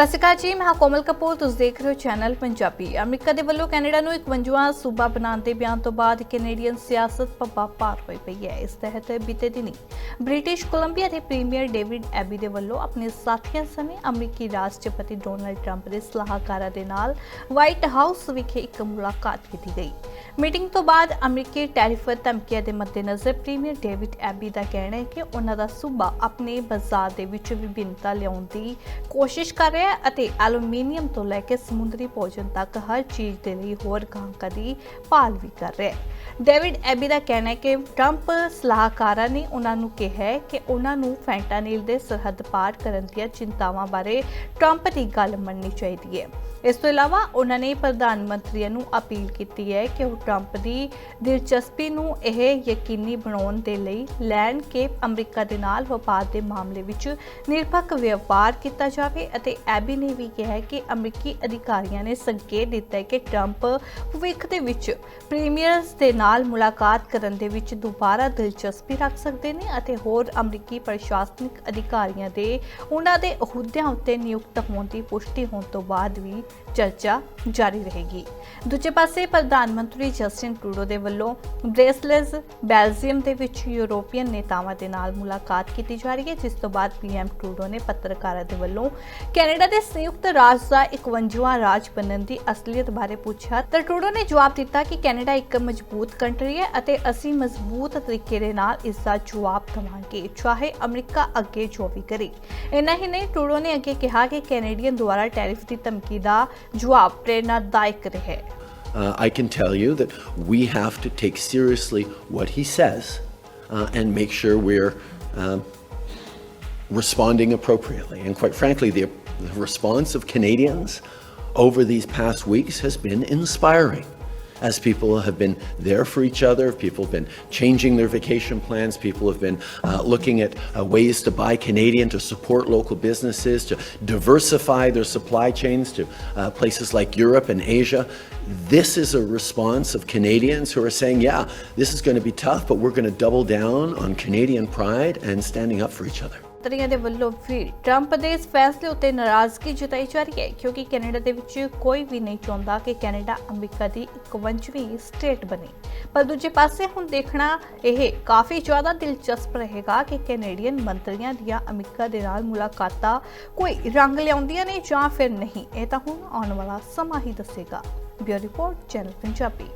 ਸਤਿ ਸ਼੍ਰੀ ਅਕਾਲ ਜੀ, ਮੈਂ ਕੋਮਲ ਕਪੂਰ, ਤੁਸੀਂ ਦੇਖ ਰਹੇ ਹੋ ਚੈਨਲ ਪੰਜਾਬੀ। ਅਮਰੀਕਾ ਦੇ ਵੱਲੋਂ ਕੈਨੇਡਾ ਨੂੰ 51ਵਾਂ ਸੂਬਾ ਬਣਾਉਣ ਦੇ ਬਿਆਨ ਤੋਂ ਬਾਅਦ ਕੈਨੇਡੀਅਨ ਸਿਆਸਤ ਪੱਪਾ ਪਾਰ ਹੋਈ ਪਈ ਹੈ। ਇਸ ਤਹਿਤ ਬੀਤੇ ਦਿਨੀ ਬ੍ਰਿਟਿਸ਼ ਕੋਲੰਬੀਆ ਦੇ ਪ੍ਰੀਮੀਅਰ ਡੇਵਿਡ ਐਬੀ ਦੇ ਵੱਲੋਂ ਆਪਣੇ ਸਾਥੀਆਂ ਸਮੇਂ ਅਮਰੀਕੀ ਰਾਸ਼ਟਰਪਤੀ ਡੋਨਲਡ ਟਰੰਪ ਦੇ ਸਲਾਹਕਾਰਾਂ ਦੇ ਨਾਲ ਵਾਈਟ ਹਾਊਸ ਵਿਖੇ ਇੱਕ ਮੁਲਾਕਾਤ ਕੀਤੀ ਗਈ। ਮੀਟਿੰਗ ਤੋਂ ਬਾਅਦ ਅਮਰੀਕੀ ਟੈਰਿਫ ਧਮਕੀਆਂ ਦੇ ਮੱਦੇਨਜ਼ਰ ਪ੍ਰੀਮੀਅਰ ਡੇਵਿਡ ਐਬੀ ਦਾ ਕਹਿਣਾ ਹੈ ਕਿ ਉਹਨਾਂ ਦਾ ਸੂਬਾ ਆਪਣੇ ਬਾਜ਼ਾਰ ਦੇ ਵਿੱਚ ਵਿਭਿੰਨਤਾ ਲਿਆਉਣ ਦੀ ਕੋਸ਼ਿਸ਼ ਕਰ ਰਿਹਾ ਹੈ ਅਤੇ ਐਲੂਮੀਨੀਅਮ ਤੋਂ ਲੈ ਕੇ ਸਮੁੰਦਰੀ ਭੋਜਨ ਤੱਕ ਹਰ ਚੀਜ਼ ਦੇ ਲਈ ਹੋਰ ਗਾਹਕਾਂ ਦੀ ਭਾਲ ਵੀ ਕਰ ਰਿਹਾ ਹੈ। ਡੇਵਿਡ ਐਬੀ ਦਾ ਕਹਿਣਾ ਹੈ ਕਿ ਟਰੰਪ ਸਲਾਹਕਾਰਾਂ ਨੇ ਉਹਨਾਂ ਨੂੰ ਕਿਹਾ ਹੈ ਕਿ ਉਹਨਾਂ ਨੂੰ ਫੈਂਟਾਨੀਲ ਦੇ ਸਰਹੱਦ ਪਾਰ ਕਰਨ ਦੀਆਂ ਚਿੰਤਾਵਾਂ ਬਾਰੇ ਟਰੰਪ ਦੀ ਗੱਲ ਮੰਨਣੀ ਚਾਹੀਦੀ ਹੈ। ਇਸ ਤੋਂ ਇਲਾਵਾ ਉਹਨਾਂ ਨੇ ਪ੍ਰਧਾਨ ਮੰਤਰੀਆਂ ਨੂੰ ਅਪੀਲ ਕੀਤੀ ਹੈ ਕਿ ਉਹ ਟਰੰਪ ਦੀ ਦਿਲਚਸਪੀ ਨੂੰ ਇਹ ਯਕੀਨੀ ਬਣਾਉਣ ਦੇ ਲਈ ਲੈਣ ਕੇ ਅਮਰੀਕਾ ਦੇ ਨਾਲ ਵਪਾਰ ਦੇ ਮਾਮਲੇ ਵਿੱਚ ਨਿਰਪੱਖ ਵਪਾਰ ਕੀਤਾ ਜਾਵੇ ਅਤੇ ਐਬੀ ਨੇ ਵੀ ਕਿਹਾ ਕਿ ਅਮਰੀਕੀ ਅਧਿਕਾਰੀਆਂ ਨੇ ਸੰਕੇਤ ਦਿੱਤਾ ਹੈ ਕਿ ਟਰੰਪ ਭਵਿੱਖ ਦੇ ਵਿੱਚ ਪ੍ਰੀਮੀਅਰਸ ਦੇ ਨਾਲ ਮੁਲਾਕਾਤ ਕਰਨ ਦੇ ਵਿੱਚ ਦੁਬਾਰਾ ਦਿਲਚਸਪੀ ਰੱਖ ਸਕਦੇ ਨੇ ਅਤੇ ਹੋਰ ਅਮਰੀਕੀ ਪ੍ਰਸ਼ਾਸਨਿਕ ਅਧਿਕਾਰੀਆਂ ਦੇ ਉਹਨਾਂ ਦੇ ਅਹੁਦਿਆਂ ਉੱਤੇ ਨਿਯੁਕਤ ਹੋਣ ਦੀ ਪੁਸ਼ਟੀ ਹੋਣ ਤੋਂ ਬਾਅਦ ਵੀ ਚਰਚਾ ਜਾਰੀ ਰਹੇਗੀ। ਦੂਜੇ ਪਾਸੇ ਪ੍ਰਧਾਨ ਮੰਤਰੀ ਜਸਟਿਨ ਟਰੂਡੋ ਦੇ ਵੱਲੋਂ ਬ੍ਰੇਸਲਸ ਬੈਲਜੀਅਮ ਦੇ ਵਿੱਚ ਯੂਰੋਪੀਅਨ ਨੇਤਾਵਾਂ ਦੇ ਨਾਲ ਮੁਲਾਕਾਤ ਕੀਤੀ ਜਾ ਰਹੀ ਹੈ, ਜਿਸ ਤੋਂ ਬਾਅਦ ਪੀਐਮ ਟਰੂਡੋ ਨੇ ਪੱਤਰਕਾਰਾਂ ਦੇ ਵੱਲੋਂ ਕੈਨੇਡਾ ਦੇ ਸੰਯੁਕਤ ਰਾਜ ਦਾ 51ਵਾਂ ਰਾਜ ਬਣਨ ਦੀ ਅਸਲੀਅਤ ਬਾਰੇ ਪੁੱਛਿਆ ਤਾਂ ਟਰੂਡੋ ਨੇ ਜਵਾਬ ਦਿੱਤਾ ਕਿ ਕੈਨੇਡਾ ਇੱਕ ਮਜ਼ਬੂਤ ਕੰਟਰੀ ਹੈ ਅਤੇ ਅਸੀਂ ਮਜ਼ਬੂਤ ਤਰੀਕੇ ਦੇ ਨਾਲ ਇਸ ਦਾ ਜਵਾਬ ਦੇਵਾਂਗੇ ਚਾਹੇ ਅਮਰੀਕਾ ਅੱਗੇ ਜੋ ਵੀ ਕਰੇ ਇੰਨਾ ਹੀ ਨਹੀਂ ਟਰੂਡੋ ਨੇ ਅੱਗੇ ਕਿਹਾ ਕਿ ਕੈਨੇਡੀਅਨ ਦੁਆਰਾ ਟੈਰਿਫ ਦੀ ਧਮਕੀ ਦਾ ਜਵਾਬ ਪ੍ਰੇਰਨਾਦਾਇਕ ਰਿਹਾ ਹੈ Uh, I can tell you that we have to take seriously what he says uh, and make sure we're um, responding appropriately. And quite frankly, the, the response of Canadians over these past weeks has been inspiring. As people have been there for each other, people have been changing their vacation plans, people have been uh, looking at uh, ways to buy Canadian, to support local businesses, to diversify their supply chains to uh, places like Europe and Asia. This is a response of Canadians who are saying, yeah, this is going to be tough, but we're going to double down on Canadian pride and standing up for each other. ਮੰਤਰੀਆਂ ਦੇ ਵੱਲੋਂ ਵੀ Trump ਦੇ ਇਸ ਫੈਸਲੇ ਉੱਤੇ ਨਾਰਾਜ਼ਗੀ ਜਤਾਈ ਜਾ ਰਹੀ ਹੈ, ਕਿਉਂਕਿ ਕੈਨੇਡਾ ਦੇ ਵਿੱਚ ਕੋਈ ਵੀ ਨਹੀਂ ਚਾਹੁੰਦਾ ਕਿ ਕੈਨੇਡਾ ਅਮਰੀਕਾ ਦੀ 51ਵੀਂ ਸਟੇਟ ਬਣੇ। ਪਰ ਦੂਜੇ ਪਾਸੇ ਹੁਣ ਦੇਖਣਾ ਇਹ ਕਾਫੀ ਜ਼ਿਆਦਾ ਦਿਲਚਸਪ ਰਹੇਗਾ ਕਿ ਕੈਨੇਡੀਅਨ ਮੰਤਰੀਆਂ ਦੀਆਂ ਅਮਰੀਕਾ ਦੇ ਨਾਲ ਮੁਲਾਕਾਤਾਂ ਕੋਈ ਰੰਗ ਲਿਆਉਂਦੀਆਂ ਨੇ ਜਾਂ ਫਿਰ ਨਹੀਂ। ਇਹ ਤਾਂ ਹੁਣ ਆਉਣ ਵਾਲਾ ਸਮਾਂ ਹੀ ਦੱਸੇਗਾ। Bureau report, channel Punjabi.